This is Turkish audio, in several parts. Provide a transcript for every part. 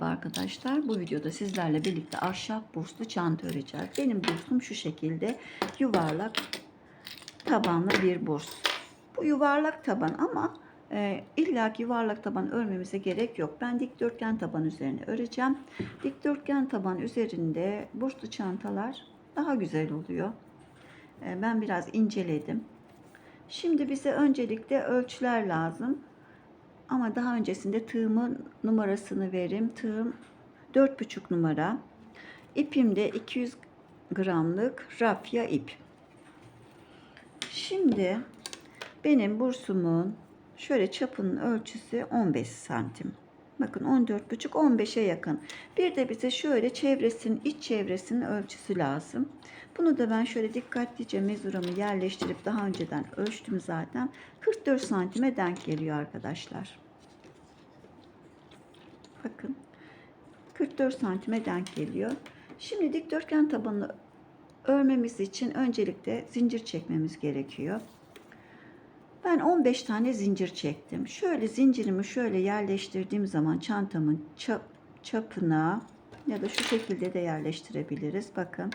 merhaba arkadaşlar. Bu videoda sizlerle birlikte ahşap burslu çanta öreceğiz. Benim bursum şu şekilde yuvarlak tabanlı bir burs. Bu yuvarlak taban ama e, illa ki yuvarlak taban örmemize gerek yok. Ben dikdörtgen taban üzerine öreceğim. Dikdörtgen taban üzerinde burslu çantalar daha güzel oluyor. E, ben biraz inceledim. Şimdi bize öncelikle ölçüler lazım. Ama daha öncesinde tığımın numarasını vereyim. Tığım 4,5 numara. İpim de 200 gramlık rafya ip. Şimdi benim bursumun şöyle çapının ölçüsü 15 santim. Bakın 14,5 15'e yakın. Bir de bize şöyle çevresinin iç çevresinin ölçüsü lazım. Bunu da ben şöyle dikkatlice mezuramı yerleştirip daha önceden ölçtüm zaten. 44 santime denk geliyor arkadaşlar. Bakın 44 santime denk geliyor. Şimdi dikdörtgen tabanını örmemiz için öncelikle zincir çekmemiz gerekiyor. Ben 15 tane zincir çektim. Şöyle zincirimi şöyle yerleştirdiğim zaman çantamın çap, çapına ya da şu şekilde de yerleştirebiliriz. Bakın.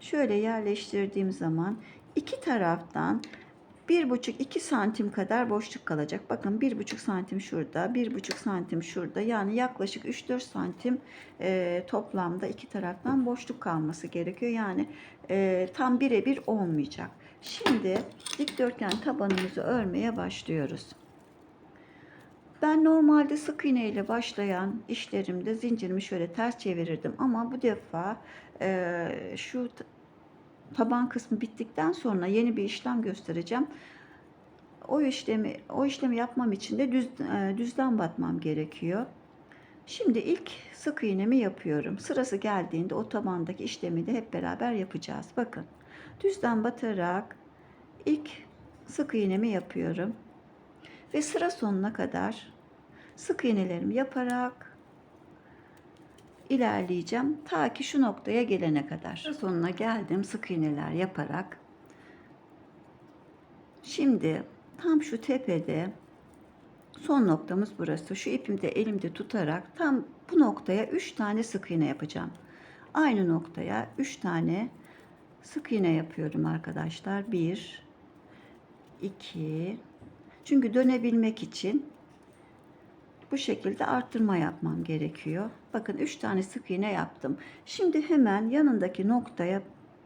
Şöyle yerleştirdiğim zaman iki taraftan bir buçuk iki santim kadar boşluk kalacak. Bakın bir buçuk santim şurada, bir buçuk santim şurada. Yani yaklaşık 3-4 santim e, toplamda iki taraftan boşluk kalması gerekiyor. Yani e, tam birebir olmayacak. Şimdi dikdörtgen tabanımızı örmeye başlıyoruz. Ben normalde sık iğne ile başlayan işlerimde zincirimi şöyle ters çevirirdim ama bu defa e, şu taban kısmı bittikten sonra yeni bir işlem göstereceğim. O işlemi o işlemi yapmam için de düz e, düzden batmam gerekiyor. Şimdi ilk sık iğnemi yapıyorum. Sırası geldiğinde o tabandaki işlemi de hep beraber yapacağız. Bakın. Düzden batarak ilk sık iğnemi yapıyorum. Ve sıra sonuna kadar sık iğnelerimi yaparak ilerleyeceğim ta ki şu noktaya gelene kadar. Sıra sonuna geldim sık iğneler yaparak. Şimdi tam şu tepede son noktamız burası. Şu ipimi de elimde tutarak tam bu noktaya 3 tane sık iğne yapacağım. Aynı noktaya 3 tane sık iğne yapıyorum arkadaşlar. 1 2 Çünkü dönebilmek için bu şekilde arttırma yapmam gerekiyor. Bakın 3 tane sık iğne yaptım. Şimdi hemen yanındaki noktaya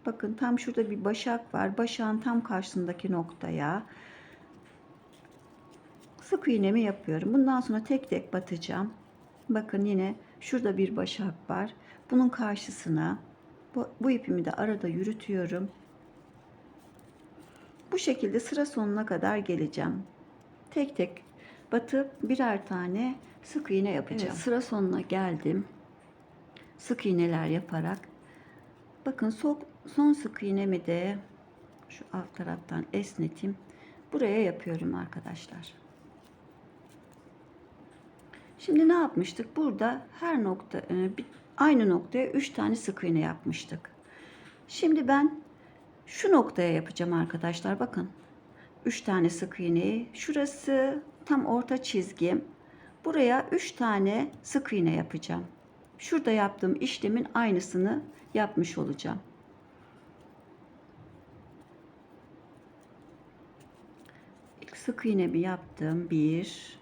bakın tam şurada bir başak var. Başağın tam karşısındaki noktaya sık iğnemi yapıyorum. Bundan sonra tek tek batacağım. Bakın yine şurada bir başak var. Bunun karşısına bu, bu ipimi de arada yürütüyorum. Bu şekilde sıra sonuna kadar geleceğim. Tek tek batıp birer tane sık iğne yapacağım. Evet, sıra sonuna geldim. Sık iğneler yaparak bakın son, son sık iğnemi de şu alt taraftan esneteyim. Buraya yapıyorum arkadaşlar. Şimdi ne yapmıştık? Burada her nokta e, aynı noktaya 3 tane sık iğne yapmıştık. Şimdi ben şu noktaya yapacağım arkadaşlar. Bakın. 3 tane sık iğneyi. Şurası tam orta çizgim. Buraya 3 tane sık iğne yapacağım. Şurada yaptığım işlemin aynısını yapmış olacağım. İlk sık iğnemi yaptım. 1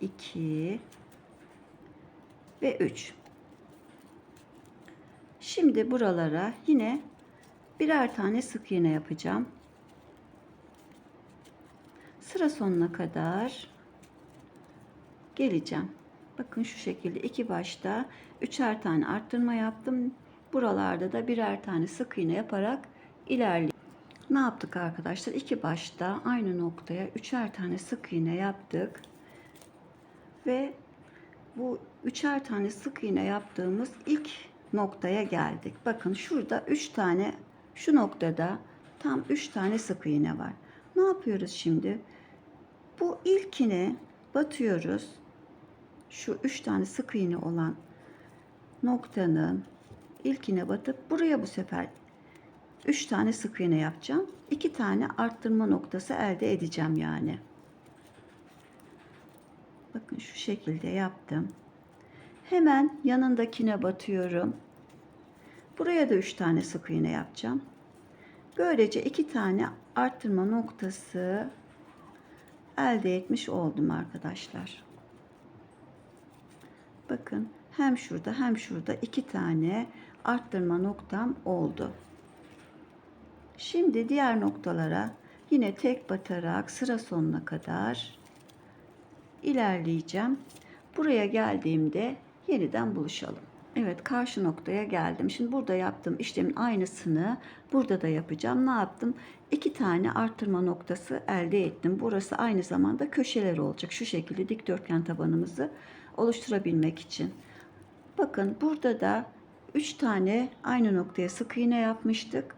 2 ve 3. Şimdi buralara yine birer tane sık iğne yapacağım. Sıra sonuna kadar geleceğim. Bakın şu şekilde iki başta üçer tane arttırma yaptım. Buralarda da birer tane sık iğne yaparak ilerliyorum. Ne yaptık arkadaşlar? İki başta aynı noktaya üçer tane sık iğne yaptık. Ve bu üçer tane sık iğne yaptığımız ilk noktaya geldik. Bakın şurada üç tane şu noktada tam üç tane sık iğne var. Ne yapıyoruz şimdi? Bu ilkine batıyoruz. Şu üç tane sık iğne olan noktanın ilkine batıp buraya bu sefer üç tane sık iğne yapacağım. İki tane arttırma noktası elde edeceğim yani. Bakın şu şekilde yaptım. Hemen yanındakine batıyorum. Buraya da 3 tane sık iğne yapacağım. Böylece iki tane arttırma noktası elde etmiş oldum arkadaşlar. Bakın hem şurada hem şurada iki tane arttırma noktam oldu. Şimdi diğer noktalara yine tek batarak sıra sonuna kadar ilerleyeceğim. Buraya geldiğimde yeniden buluşalım. Evet karşı noktaya geldim. Şimdi burada yaptığım işlemin aynısını burada da yapacağım. Ne yaptım? İki tane arttırma noktası elde ettim. Burası aynı zamanda köşeler olacak. Şu şekilde dikdörtgen tabanımızı oluşturabilmek için. Bakın burada da 3 tane aynı noktaya sık iğne yapmıştık.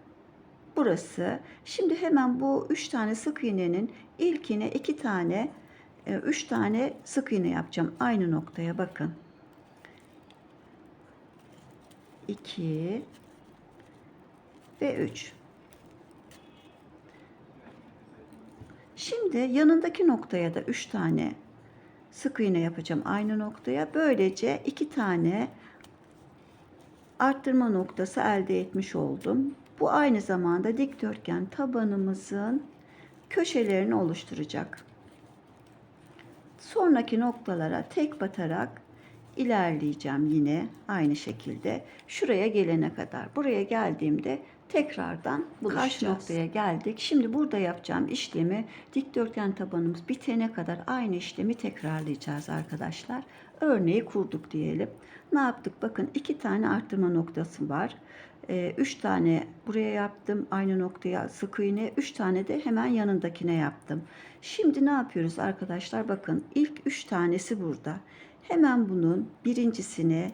Burası. Şimdi hemen bu 3 tane sık iğnenin ilkine 2 tane 3 tane sık iğne yapacağım. Aynı noktaya bakın. 2 ve 3. Şimdi yanındaki noktaya da 3 tane sık iğne yapacağım aynı noktaya. Böylece 2 tane arttırma noktası elde etmiş oldum. Bu aynı zamanda dikdörtgen tabanımızın köşelerini oluşturacak. Sonraki noktalara tek batarak ilerleyeceğim yine aynı şekilde şuraya gelene kadar. Buraya geldiğimde tekrardan karşı noktaya geldik. Şimdi burada yapacağım işlemi dikdörtgen tabanımız bitene kadar aynı işlemi tekrarlayacağız arkadaşlar. Örneği kurduk diyelim. Ne yaptık? Bakın iki tane arttırma noktası var. 3 tane buraya yaptım aynı noktaya sık iğne 3 tane de hemen yanındakine yaptım. Şimdi ne yapıyoruz arkadaşlar bakın ilk 3 tanesi burada. Hemen bunun birincisine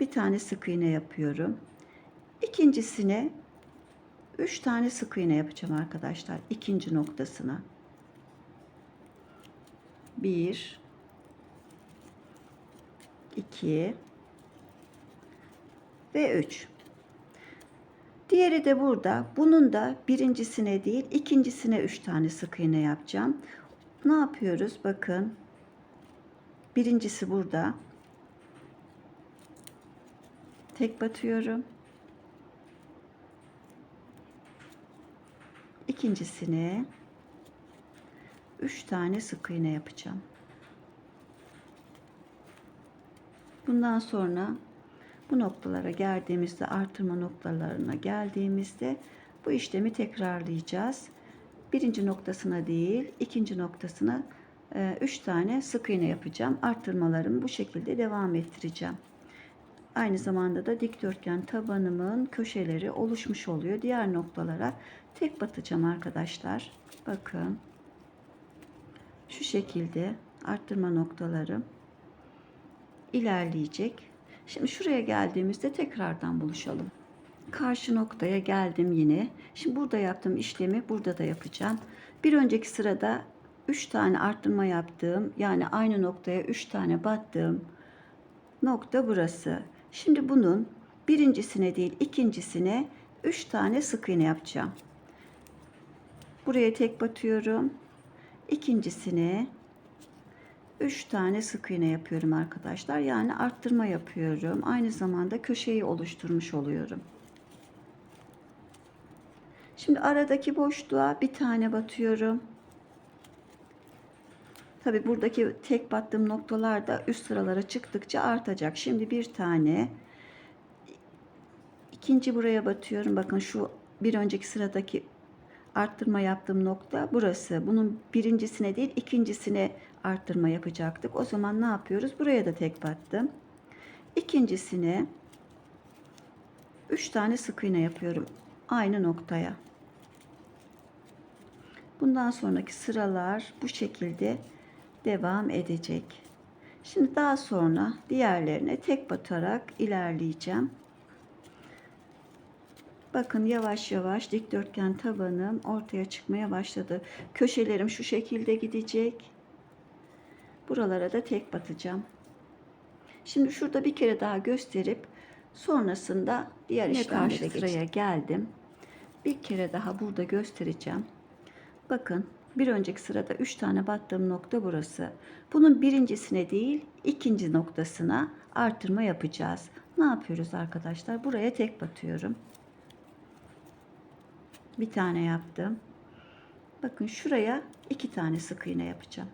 bir tane sık iğne yapıyorum. İkincisine 3 tane sık iğne yapacağım arkadaşlar ikinci noktasına. 1 2 ve 3. Diğeri de burada. Bunun da birincisine değil ikincisine 3 tane sık iğne yapacağım. Ne yapıyoruz? Bakın. Birincisi burada. Tek batıyorum. İkincisine 3 tane sık iğne yapacağım. Bundan sonra bu noktalara geldiğimizde artırma noktalarına geldiğimizde bu işlemi tekrarlayacağız. Birinci noktasına değil ikinci noktasına 3 tane sık iğne yapacağım. Arttırmalarımı bu şekilde devam ettireceğim. Aynı zamanda da dikdörtgen tabanımın köşeleri oluşmuş oluyor. Diğer noktalara tek batacağım arkadaşlar. Bakın. Şu şekilde arttırma noktalarım ilerleyecek. Şimdi şuraya geldiğimizde tekrardan buluşalım. Karşı noktaya geldim yine. Şimdi burada yaptığım işlemi burada da yapacağım. Bir önceki sırada 3 tane arttırma yaptığım yani aynı noktaya 3 tane battığım nokta burası. Şimdi bunun birincisine değil ikincisine 3 tane sık iğne yapacağım. Buraya tek batıyorum. İkincisine 3 tane sık iğne yapıyorum arkadaşlar. Yani arttırma yapıyorum. Aynı zamanda köşeyi oluşturmuş oluyorum. Şimdi aradaki boşluğa bir tane batıyorum. Tabi buradaki tek battığım noktalar da üst sıralara çıktıkça artacak. Şimdi bir tane ikinci buraya batıyorum. Bakın şu bir önceki sıradaki arttırma yaptığım nokta burası. Bunun birincisine değil ikincisine arttırma yapacaktık. O zaman ne yapıyoruz? Buraya da tek battım. İkincisine 3 tane sık iğne yapıyorum. Aynı noktaya. Bundan sonraki sıralar bu şekilde devam edecek. Şimdi daha sonra diğerlerine tek batarak ilerleyeceğim. Bakın yavaş yavaş dikdörtgen tabanım ortaya çıkmaya başladı. Köşelerim şu şekilde gidecek. Buralara da tek batacağım. Şimdi şurada bir kere daha gösterip sonrasında diğer işlemlere sıraya geldim. Bir kere daha burada göstereceğim. Bakın Bir önceki sırada 3 tane battığım nokta burası. Bunun birincisine değil ikinci noktasına artırma yapacağız. Ne yapıyoruz arkadaşlar? Buraya tek batıyorum. Bir tane yaptım. Bakın şuraya iki tane sık iğne yapacağım.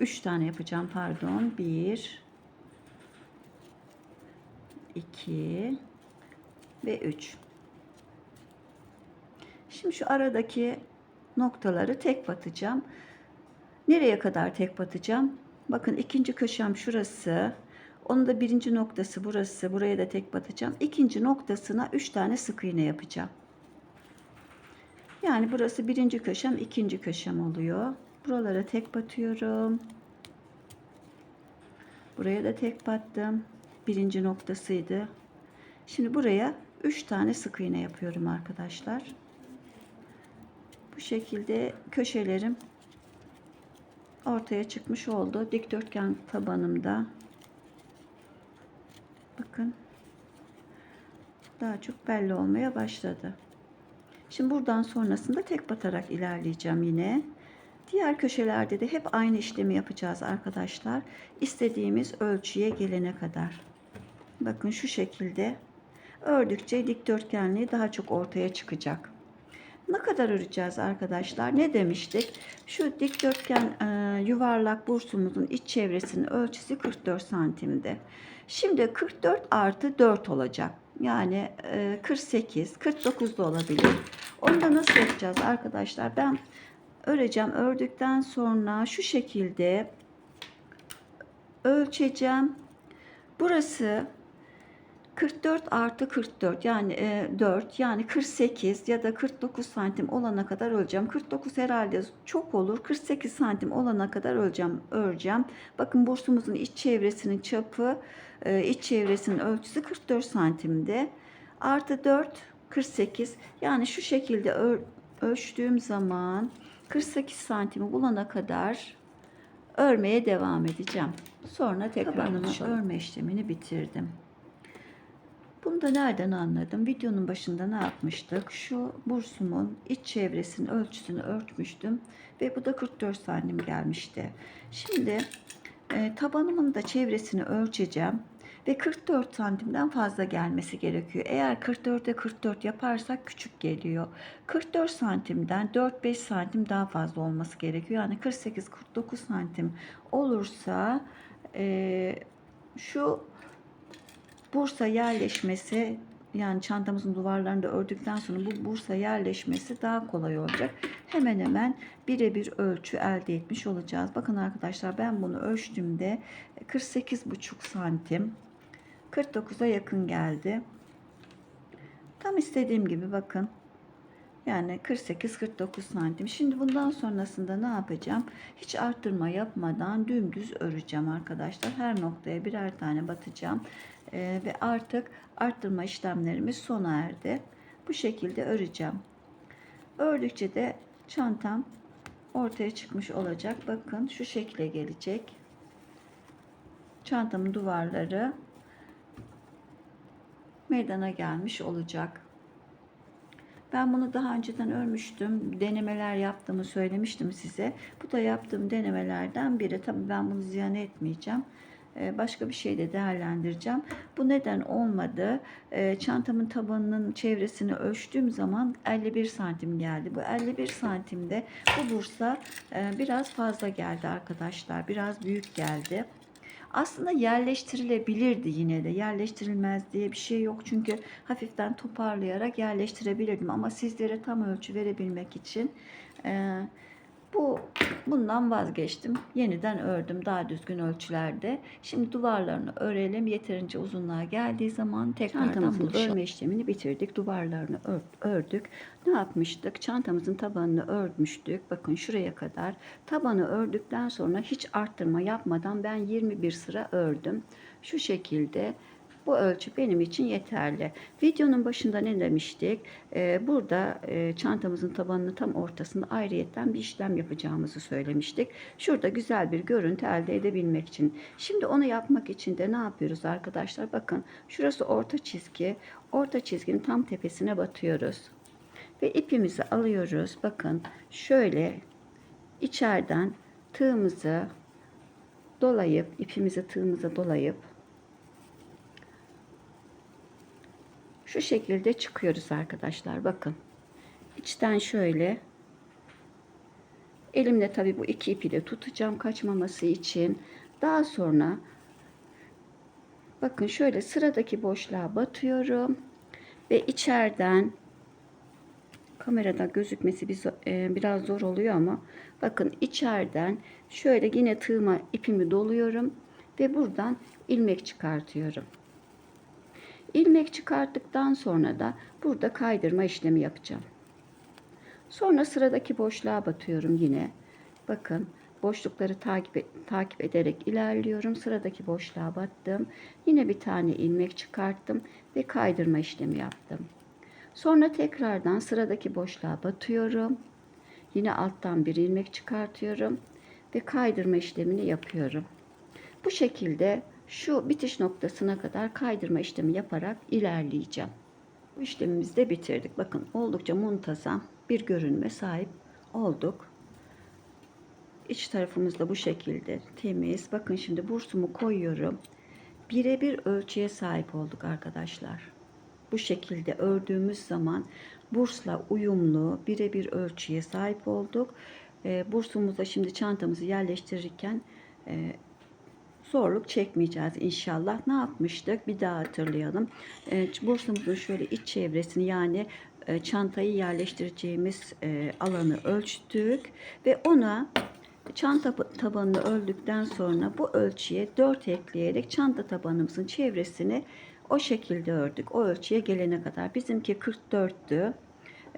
Üç tane yapacağım pardon. Bir, iki ve üç. Şimdi şu aradaki noktaları tek batacağım. Nereye kadar tek batacağım? Bakın ikinci köşem şurası. Onun da birinci noktası burası. Buraya da tek batacağım. İkinci noktasına üç tane sık iğne yapacağım. Yani burası birinci köşem, ikinci köşem oluyor. Buralara tek batıyorum. Buraya da tek battım. Birinci noktasıydı. Şimdi buraya üç tane sık iğne yapıyorum arkadaşlar. Bu şekilde köşelerim ortaya çıkmış oldu. Dikdörtgen tabanımda. Bakın. Daha çok belli olmaya başladı. Şimdi buradan sonrasında tek batarak ilerleyeceğim yine. Diğer köşelerde de hep aynı işlemi yapacağız arkadaşlar. İstediğimiz ölçüye gelene kadar. Bakın şu şekilde ördükçe dikdörtgenliği daha çok ortaya çıkacak. Ne kadar öreceğiz arkadaşlar? Ne demiştik? Şu dikdörtgen e, yuvarlak bursumuzun iç çevresinin ölçüsü 44 santimdi. Şimdi 44 artı 4 olacak. Yani e, 48, 49 da olabilir. Onu da nasıl yapacağız arkadaşlar? Ben öreceğim. Ördükten sonra şu şekilde ölçeceğim. Burası 44 artı 44 yani e, 4 yani 48 ya da 49 santim olana kadar öleceğim. 49 herhalde çok olur. 48 santim olana kadar öleceğim, öreceğim. Bakın bursumuzun iç çevresinin çapı, e, iç çevresinin ölçüsü 44 santimde. Artı 4 48 yani şu şekilde ölçtüğüm zaman 48 santimi bulana kadar örmeye devam edeceğim. Sonra tekrardan örme işlemini bitirdim. Bunu da nereden anladım? Videonun başında ne yapmıştık? Şu bursumun iç çevresinin ölçüsünü örtmüştüm ve bu da 44 santim gelmişti. Şimdi e, tabanımın da çevresini ölçeceğim ve 44 santimden fazla gelmesi gerekiyor. Eğer 44'e 44 yaparsak küçük geliyor. 44 santimden 4-5 santim daha fazla olması gerekiyor. Yani 48-49 santim olursa e, şu Bursa yerleşmesi yani çantamızın duvarlarında ördükten sonra bu Bursa yerleşmesi daha kolay olacak. Hemen hemen birebir ölçü elde etmiş olacağız. Bakın arkadaşlar ben bunu ölçtüğümde 48,5 santim 49'a yakın geldi. Tam istediğim gibi bakın. Yani 48-49 santim. Şimdi bundan sonrasında ne yapacağım? Hiç arttırma yapmadan dümdüz öreceğim arkadaşlar. Her noktaya birer tane batacağım. Ee, ve artık arttırma işlemlerimiz sona erdi. Bu şekilde öreceğim. Ördükçe de çantam ortaya çıkmış olacak. Bakın şu şekle gelecek. Çantamın duvarları meydana gelmiş olacak. Ben bunu daha önceden örmüştüm. Denemeler yaptığımı söylemiştim size. Bu da yaptığım denemelerden biri. Tabii ben bunu ziyan etmeyeceğim. Ee, başka bir şeyle değerlendireceğim. Bu neden olmadı? Ee, çantamın tabanının çevresini ölçtüğüm zaman 51 santim geldi. Bu 51 santimde bu bursa e, biraz fazla geldi arkadaşlar. Biraz büyük geldi. Aslında yerleştirilebilirdi yine de. Yerleştirilmez diye bir şey yok. Çünkü hafiften toparlayarak yerleştirebilirdim. Ama sizlere tam ölçü verebilmek için e, bu bundan vazgeçtim. Yeniden ördüm daha düzgün ölçülerde. Şimdi duvarlarını örelim. Yeterince uzunluğa geldiği zaman tekrardan buluşalım. örme işlemini bitirdik. Duvarlarını ör- ördük. Ne yapmıştık? Çantamızın tabanını örmüştük. Bakın şuraya kadar. Tabanı ördükten sonra hiç arttırma yapmadan ben 21 sıra ördüm. Şu şekilde bu ölçü benim için yeterli. Videonun başında ne demiştik? Ee, burada e, çantamızın tabanının tam ortasında ayrıyetten bir işlem yapacağımızı söylemiştik. Şurada güzel bir görüntü elde edebilmek için. Şimdi onu yapmak için de ne yapıyoruz arkadaşlar? Bakın şurası orta çizgi. Orta çizginin tam tepesine batıyoruz. Ve ipimizi alıyoruz. Bakın şöyle içeriden tığımızı dolayıp ipimizi tığımıza dolayıp şu şekilde çıkıyoruz arkadaşlar. Bakın. İçten şöyle elimde tabii bu iki ipi de tutacağım kaçmaması için. Daha sonra bakın şöyle sıradaki boşluğa batıyorum ve içeriden kamerada gözükmesi e, biraz zor oluyor ama bakın içeriden şöyle yine tığıma ipimi doluyorum ve buradan ilmek çıkartıyorum. İlmek çıkarttıktan sonra da burada kaydırma işlemi yapacağım. Sonra sıradaki boşluğa batıyorum yine. Bakın boşlukları takip, et- takip ederek ilerliyorum. Sıradaki boşluğa battım. Yine bir tane ilmek çıkarttım ve kaydırma işlemi yaptım. Sonra tekrardan sıradaki boşluğa batıyorum. Yine alttan bir ilmek çıkartıyorum ve kaydırma işlemini yapıyorum. Bu şekilde şu bitiş noktasına kadar kaydırma işlemi yaparak ilerleyeceğim. Bu işlemimizi de bitirdik. Bakın oldukça muntazam bir görünme sahip olduk. İç tarafımız da bu şekilde temiz. Bakın şimdi bursumu koyuyorum. Birebir ölçüye sahip olduk arkadaşlar. Bu şekilde ördüğümüz zaman bursla uyumlu birebir ölçüye sahip olduk. E, bursumuzda şimdi çantamızı yerleştirirken e, zorluk çekmeyeceğiz inşallah. Ne yapmıştık? Bir daha hatırlayalım. E, bursumuzun şöyle iç çevresini yani e, çantayı yerleştireceğimiz e, alanı ölçtük ve ona çanta tabanını ördükten sonra bu ölçüye 4 ekleyerek çanta tabanımızın çevresini o şekilde ördük. O ölçüye gelene kadar. Bizimki 44'tü.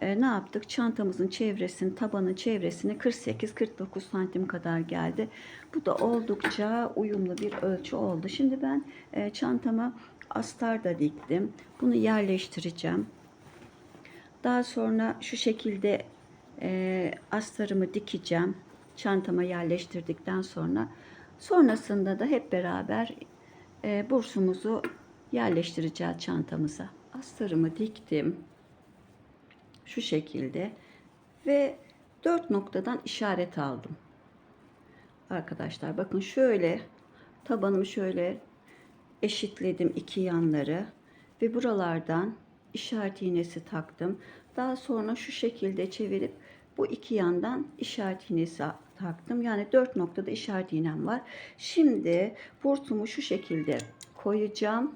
E, ne yaptık? Çantamızın çevresini, tabanın çevresini 48-49 santim kadar geldi. Bu da oldukça uyumlu bir ölçü oldu. Şimdi ben e, çantama astar da diktim. Bunu yerleştireceğim. Daha sonra şu şekilde e, astarımı dikeceğim. Çantama yerleştirdikten sonra. Sonrasında da hep beraber e, bursumuzu yerleştireceğiz çantamıza. Astarımı diktim. Şu şekilde ve dört noktadan işaret aldım. Arkadaşlar bakın şöyle tabanımı şöyle eşitledim iki yanları ve buralardan işaret iğnesi taktım. Daha sonra şu şekilde çevirip bu iki yandan işaret iğnesi taktım. Yani dört noktada işaret iğnem var. Şimdi bursumu şu şekilde koyacağım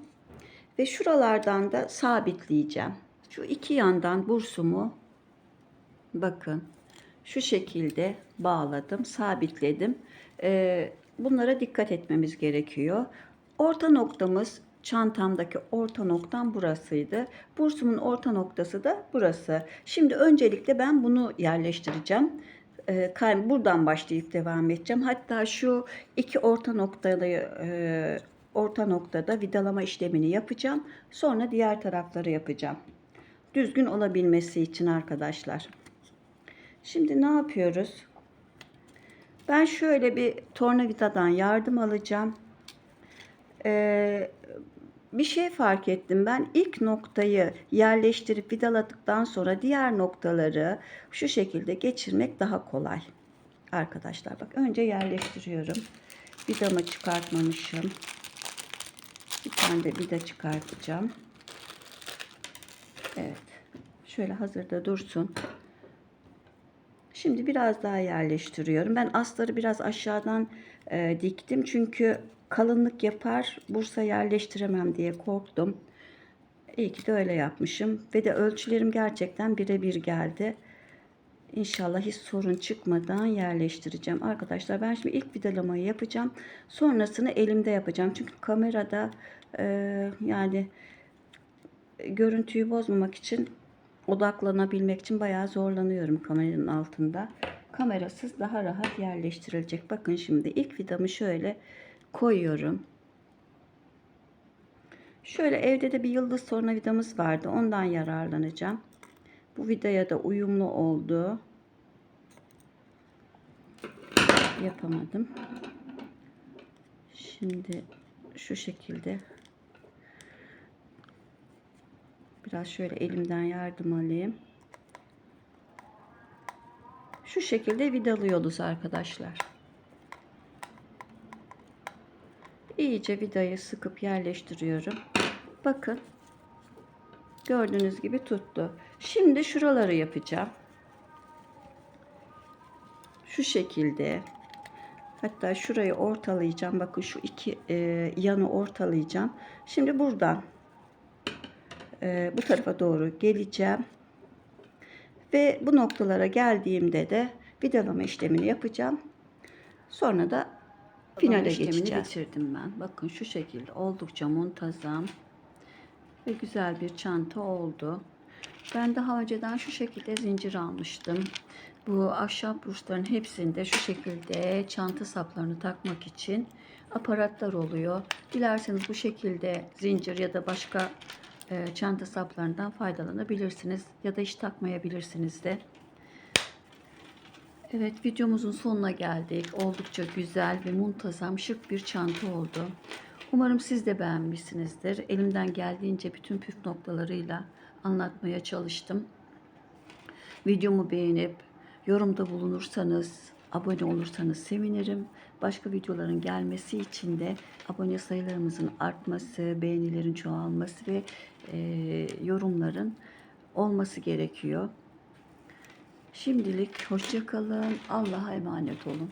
ve şuralardan da sabitleyeceğim. Şu iki yandan bursumu bakın şu şekilde bağladım, sabitledim. Ee, bunlara dikkat etmemiz gerekiyor. Orta noktamız çantamdaki orta noktam burasıydı. Bursumun orta noktası da burası. Şimdi öncelikle ben bunu yerleştireceğim. Ee, buradan başlayıp devam edeceğim. Hatta şu iki orta noktada e, orta noktada vidalama işlemini yapacağım. Sonra diğer tarafları yapacağım. Düzgün olabilmesi için arkadaşlar. Şimdi ne yapıyoruz? Ben şöyle bir tornavidadan yardım alacağım. Ee, bir şey fark ettim. Ben ilk noktayı yerleştirip vidaladıktan sonra diğer noktaları şu şekilde geçirmek daha kolay. Arkadaşlar bak önce yerleştiriyorum. Vidamı çıkartmamışım. Bir tane de vida çıkartacağım. Evet. Şöyle hazırda dursun. Şimdi biraz daha yerleştiriyorum. Ben astarı biraz aşağıdan e, diktim. Çünkü kalınlık yapar. Bursa yerleştiremem diye korktum. İyi ki de öyle yapmışım. Ve de ölçülerim gerçekten birebir geldi. İnşallah hiç sorun çıkmadan yerleştireceğim. Arkadaşlar ben şimdi ilk vidalamayı yapacağım. Sonrasını elimde yapacağım. Çünkü kamerada e, yani görüntüyü bozmamak için odaklanabilmek için bayağı zorlanıyorum kameranın altında. Kamerasız daha rahat yerleştirilecek. Bakın şimdi ilk vidamı şöyle koyuyorum. Şöyle evde de bir yıldız tornavidamız vardı. Ondan yararlanacağım. Bu vidaya da uyumlu oldu. Yapamadım. Şimdi şu şekilde Biraz şöyle elimden yardım alayım. Şu şekilde vidalıyoruz arkadaşlar. İyice vidayı sıkıp yerleştiriyorum. Bakın. Gördüğünüz gibi tuttu. Şimdi şuraları yapacağım. Şu şekilde. Hatta şurayı ortalayacağım. Bakın şu iki e, yanı ortalayacağım. Şimdi buradan e, bu tarafa doğru geleceğim. Ve bu noktalara geldiğimde de vidalama işlemini yapacağım. Sonra da finale işlemini geçeceğiz. bitirdim ben. Bakın şu şekilde oldukça muntazam ve güzel bir çanta oldu. Ben daha önceden şu şekilde zincir almıştım. Bu ahşap burçların hepsinde şu şekilde çanta saplarını takmak için aparatlar oluyor. Dilerseniz bu şekilde zincir ya da başka çanta saplarından faydalanabilirsiniz ya da hiç takmayabilirsiniz de. Evet videomuzun sonuna geldik. Oldukça güzel ve muntazam şık bir çanta oldu. Umarım siz de beğenmişsinizdir. Elimden geldiğince bütün püf noktalarıyla anlatmaya çalıştım. Videomu beğenip yorumda bulunursanız, abone olursanız sevinirim. Başka videoların gelmesi için de abone sayılarımızın artması, beğenilerin çoğalması ve e, yorumların olması gerekiyor. Şimdilik hoşça kalın. Allah'a emanet olun.